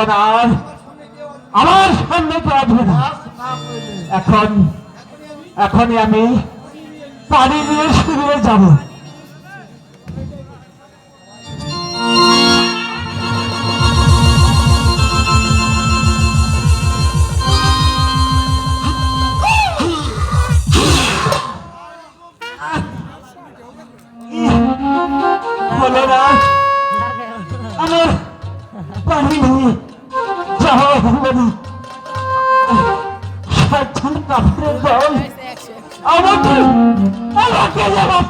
এখন আর আমার সামনে বাঁধবে না এখন এখনই আমি পানি নিয়ে শুরু যাব। 和我吗？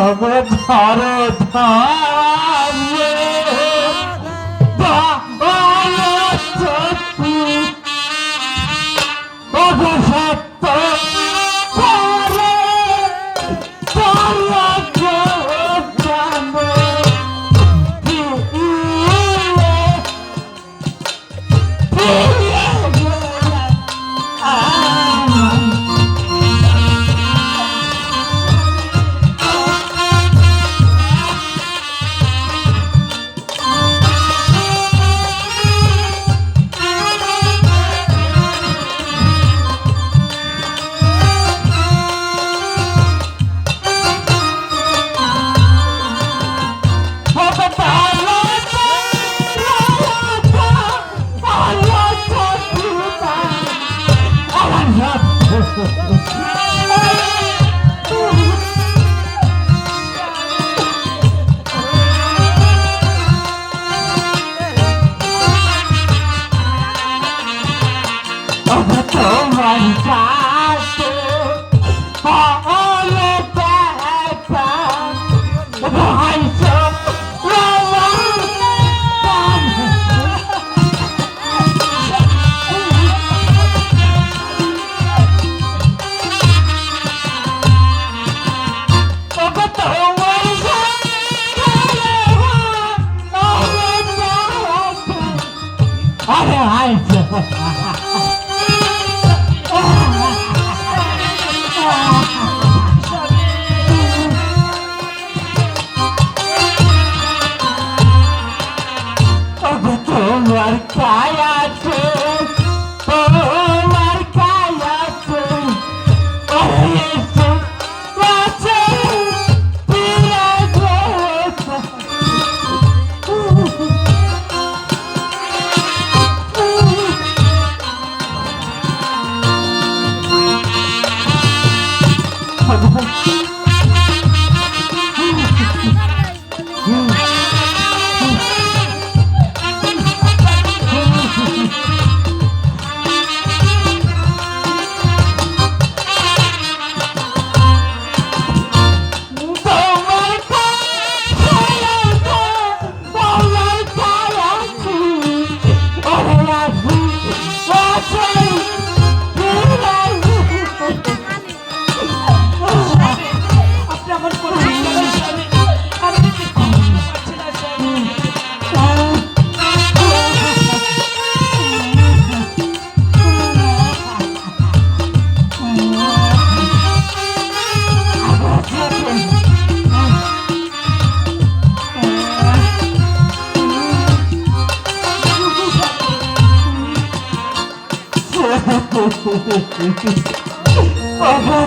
হবে ধরো the high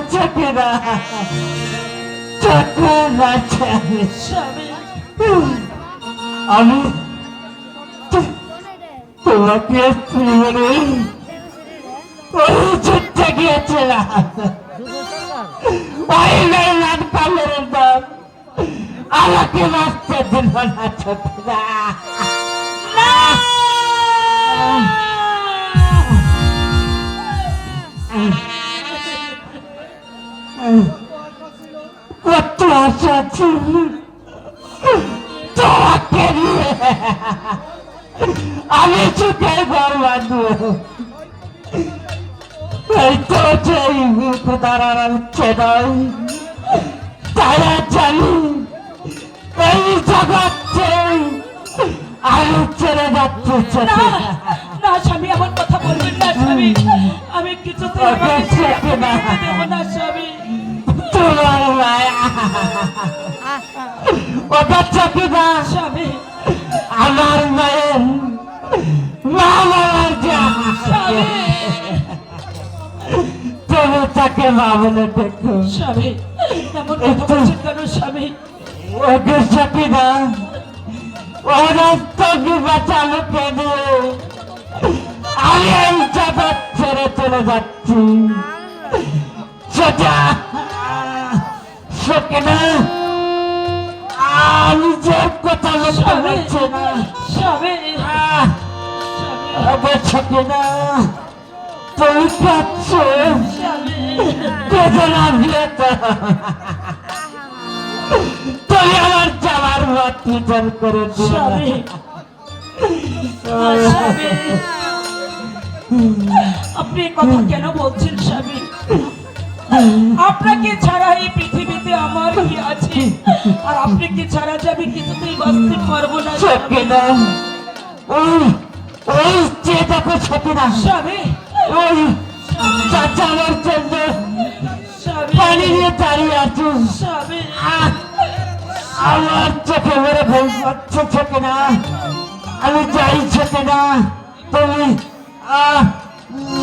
চকেরা আমি তোমাকে ওই ছুটতে গিয়েছিলাম। ওই মেয়ের কালের দল আমাকে বাঁচতে দিল না ছোটরা। আমি চোখের ঘর বাঁধবো এই তো সেই খোদার চেনাই তারা জানি এই জগৎ আমি ছেড়ে যাচ্ছি না স্বামী এমন কথা বলবেন না। স্বামী আমি দেবো না স্বামী। আমার মায়ের মামার তুমি তাকে মা বলে দেখো স্বামী কেন স্বামী ওকে চকিদা ওরা তোকে বাঁচানো কেঁদে আমি এই জগৎ ছেড়ে চলে যাচ্ছি সোজা আমি যে কথা তুমি বিয়েত তুমি আমার যাওয়ার মত নিধন করে স্বামী আপনি কথা কেন বলছেন স্বামী আপনাকে ছাড়া এই পৃথিবীতে আমার কি আছে। আর আপনাকে ছাড়া যে আমি কিছুতেই বাঁচতে পারব না। সকিনা ওই ওই যে দেখো সকিনা স্বামী ওই চাচা আমার জন্য স্বামী পানি নিয়ে দাঁড়িয়ে আছে। স্বামী আহ! আমার চোখে মেরে ভুল পাচ্ছে চোখে না। আমি যাই না। তুমি আহ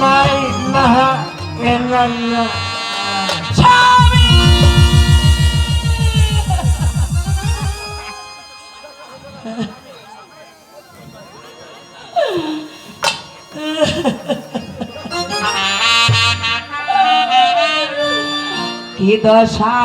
নাই না। স্বামী কি দশা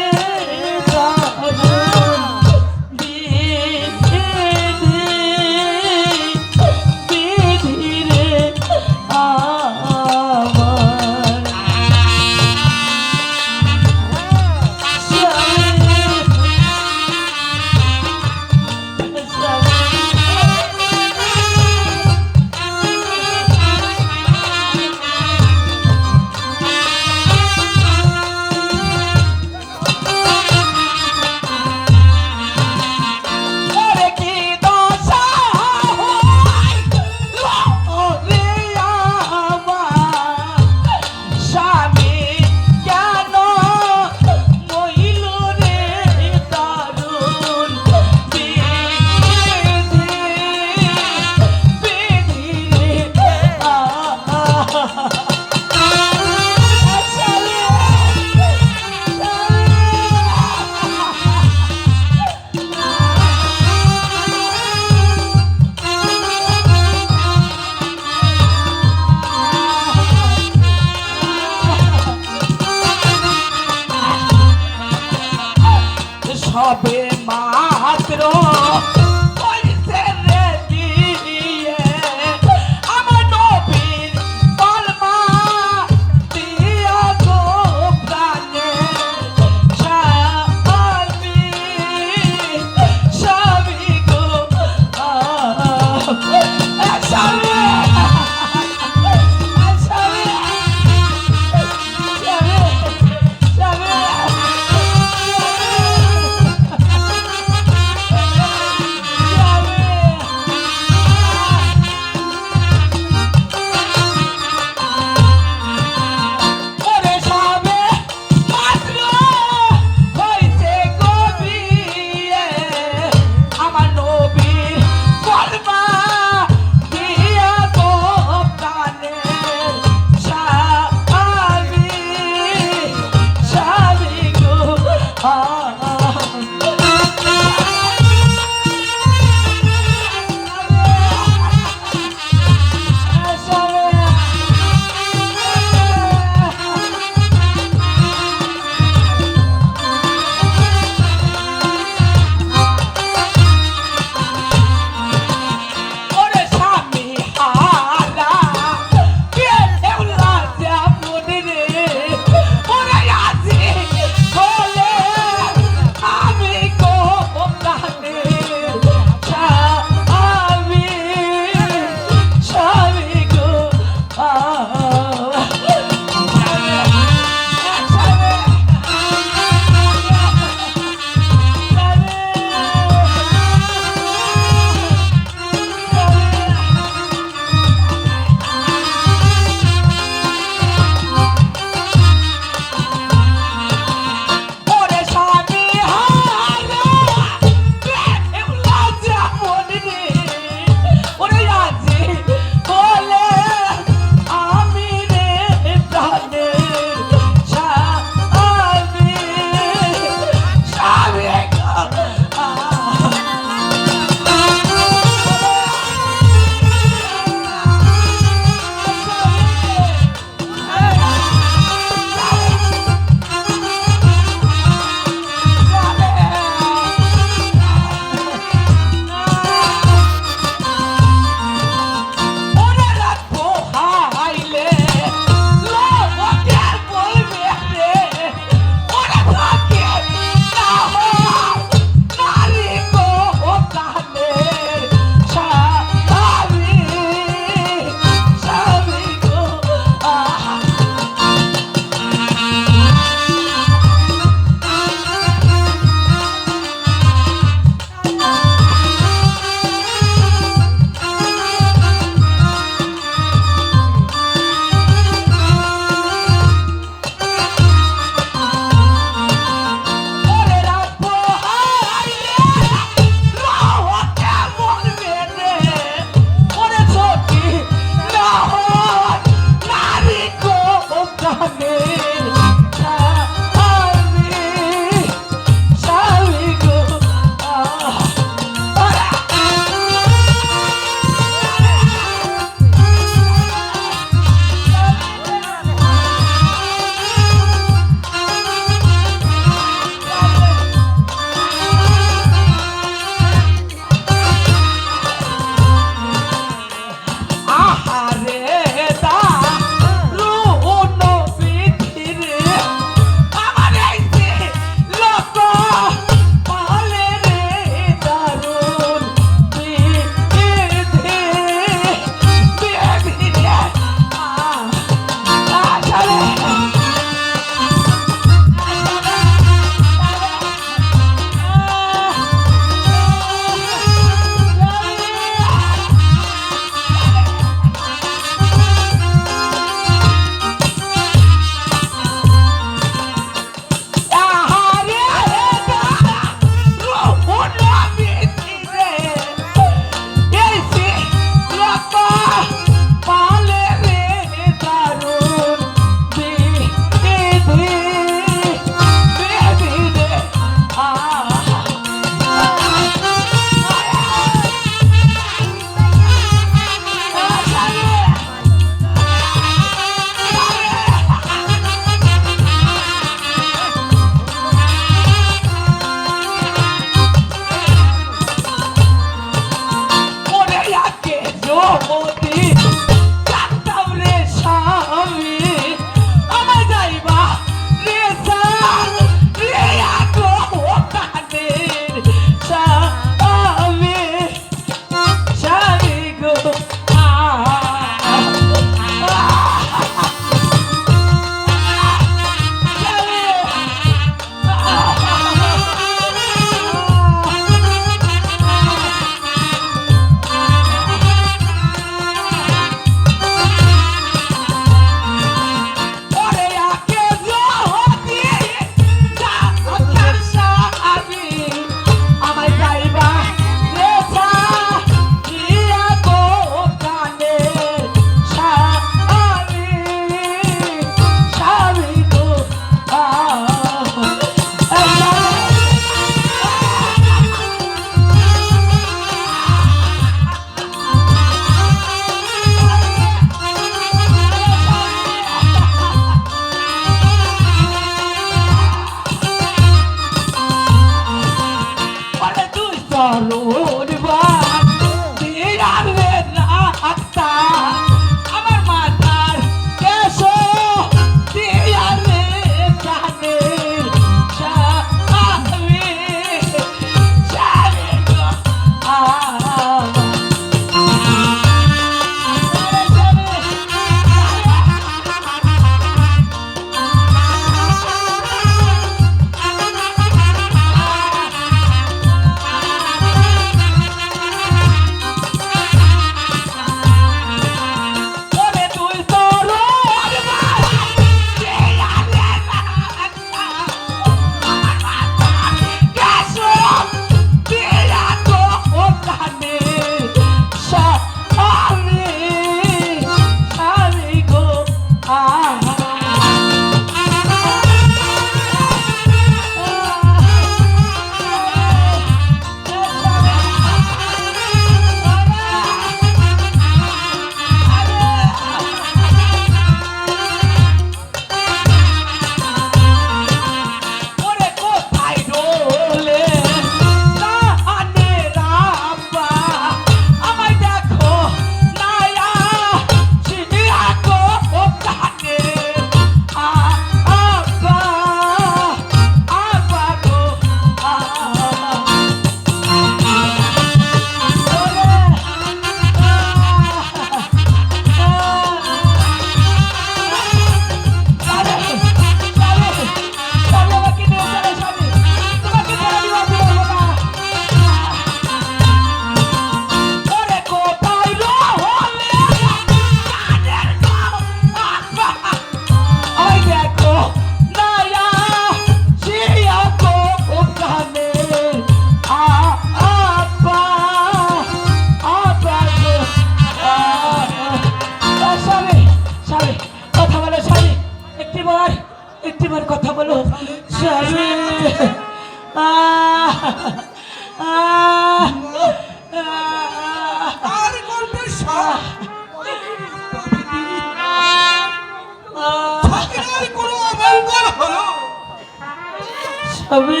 আমি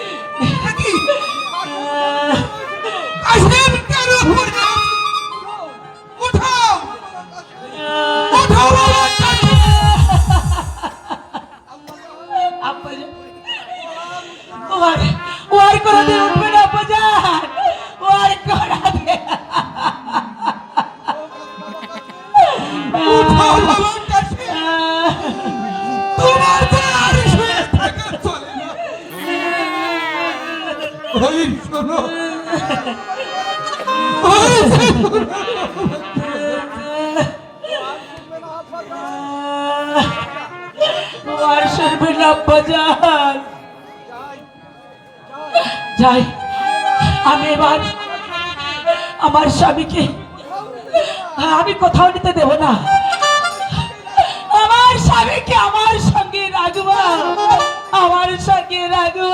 আমার স্বামীকে, আমি কোথাও নিতে দেব না। আমার স্বামীকে আমার সঙ্গে রাখব। আমার সঙ্গে রাখব।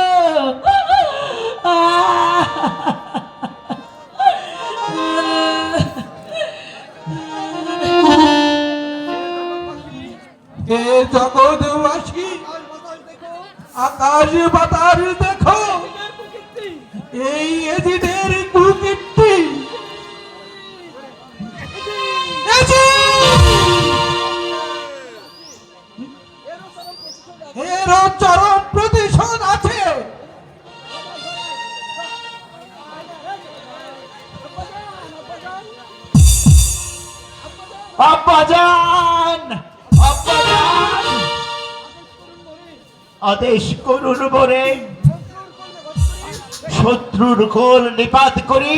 হে জগৎবাসী আকাশ বাতাস দেখো। এই এজিদের কুকীর্তি! এরও চরম প্রতিশোধ আছে। আব্বাজান আব্বাজান আদেশ করুন বরে শত্রুর কোল নিপাত করি।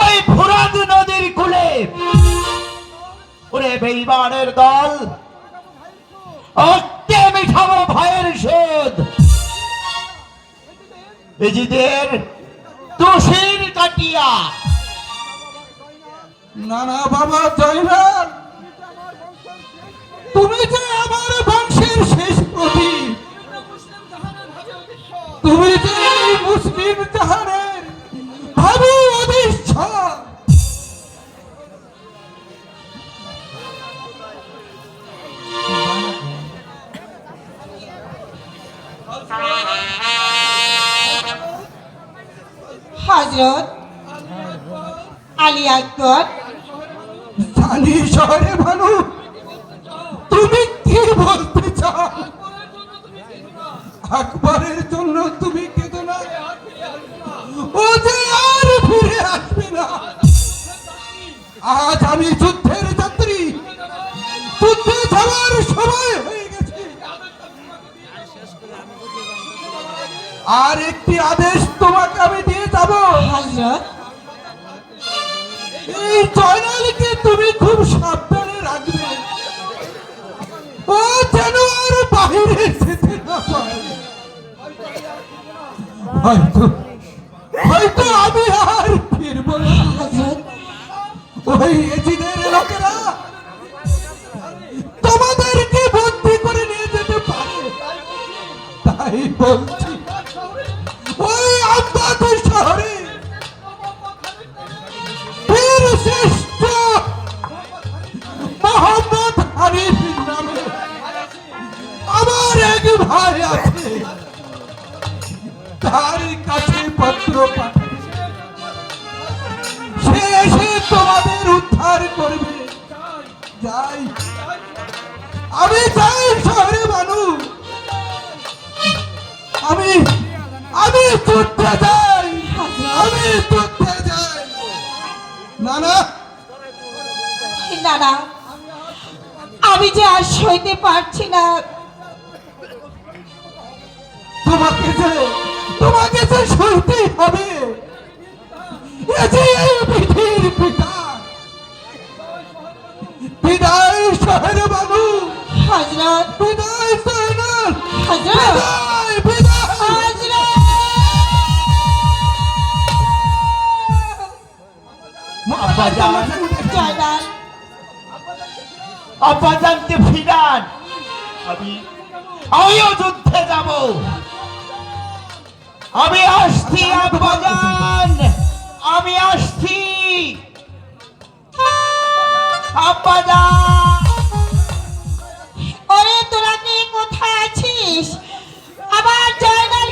ওই ফুরাদ নদীর কুলে। ওরে বেইমানের দল, অত্যে মিঠাবো ভয়ের শোধ। এজিদের তুষির কাটিয়া। না না বাবা জয়নাল তুমি যে আমার বংশের শেষ প্রদীপ মুসলিম জাহানের ভাবি অধিষ্ঠান হজরত আলী আকবর। জানি শহরে তুমি কি বলতে চাও? আকবরের জন্য তুমি আজ আমি যুদ্ধের যাত্রী। যুদ্ধে যাওয়ার সময় হয়ে গেছে। আর একটি আদেশ তোমাকে আমি দিয়ে যাব। এই জয়নালকে তুমি খুব সাবধানে রাখবে। ও যেন আর বাহিরে যেতে না পারে। হয়তো হয়তো আমি আর ফিরবো না। তোমাদেরকে বন্দি করে নিয়ে যেতে পারে। তাই শ্রেষ্ঠ মোহাম্মদ হানিফ আমার এক ভাই আছে। তার কাছে পত্র পাঠাই। উদ্ধার করবে। যাই আমি যাই শহরে মানুষ। আমি আমি যুদ্ধে যাই আমি যুদ্ধে যাই না না। না না আমি যে আর সইতে পারছি না। তোমাকে যে তোমাকে যে সইতেই হবে। বিদায় শহরে মানুষ হজরত। বিদায় সৈনাল হজরত। বিদায় বিদায়। আব্বাজান। জয়নাল আব্বাজানকে ফিরান। আমি আমিও যুদ্ধে যাব। আমি আসছি আব্বাজান। অপদা ওরে তোরা কে আছিস? আবার জয়নাল